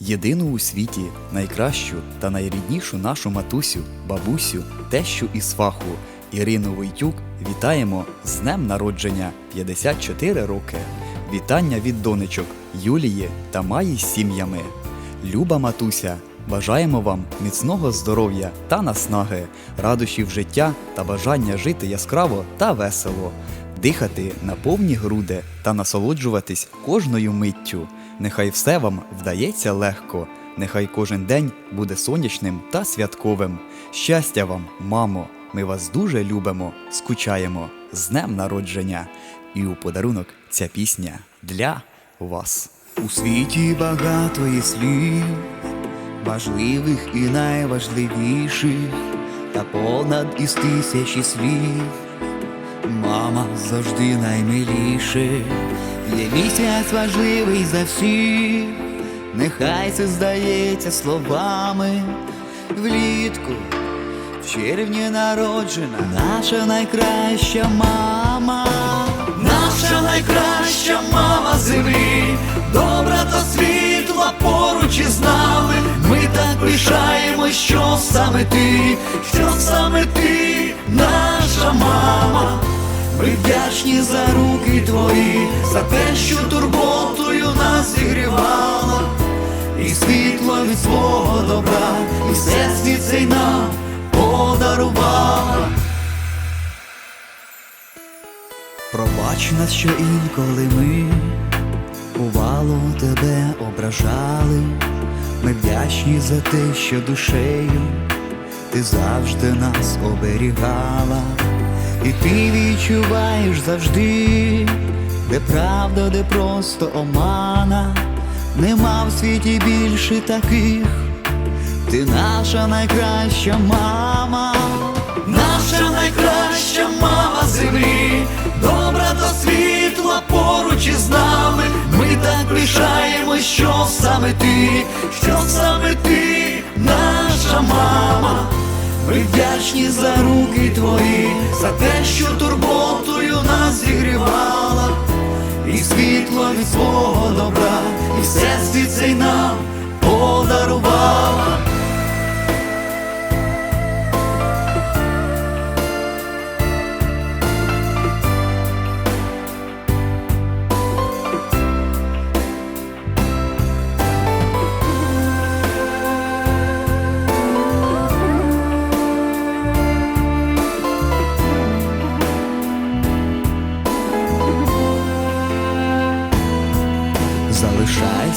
єдину у світі, найкращу та найріднішу нашу матусю, бабусю, тещу і сваху Ірину Войтюк вітаємо з днем народження 54 роки. Вітання від донечок Юлії та Маї з сім'ями. Люба матуся, бажаємо вам міцного здоров'я та наснаги, радощів життя та бажання жити яскраво та весело, дихати на повні груди та насолоджуватись кожною миттю. Нехай все вам вдається легко, нехай кожен день буде сонячним та святковим. Щастя вам, мамо! Ми вас дуже любимо, скучаємо з днем народження. І у подарунок ця пісня для вас. У світі багато є слів, важливих і найважливіших, та понад із тисячі слів. Мама завжди наймиліше, є місяць важливий за всіх, нехай це здається словами влітку. В червні народжена наша найкраща мама, наша найкраща мама землі, добра та світла поруч із нами. Ми так пишаємо, що саме ти, що саме ти. Ми вдячні за руки твої, за те, що турботою нас зігрівала, і світло від свого добра, і все світ цей нам подарувала. Пробач нас, що інколи ми бувало тебе ображали. Ми вдячні за те, що душею ти завжди нас оберігала, і ти відчуваєш завжди, де правда, де просто омана, нема в світі більше таких. Ти наша найкраща мама, наша найкраща мама землі, добра та світла поруч із нами. Ми так пишаємо, що саме ти, що саме ти, наша мама. Ми вдячні за руки твої, що турботою нас зігрівала, і світло від свого добра, і все світ цей нам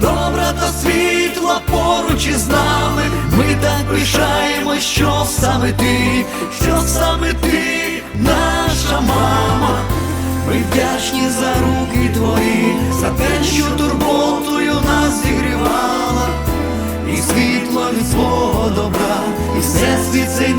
добра та світла поруч із нами. Ми так пишаємо, що саме ти, що саме ти, наша мама. Ми вдячні за руки твої, за те, що турботою нас зігрівала, і світло від свого добра, і все світ цей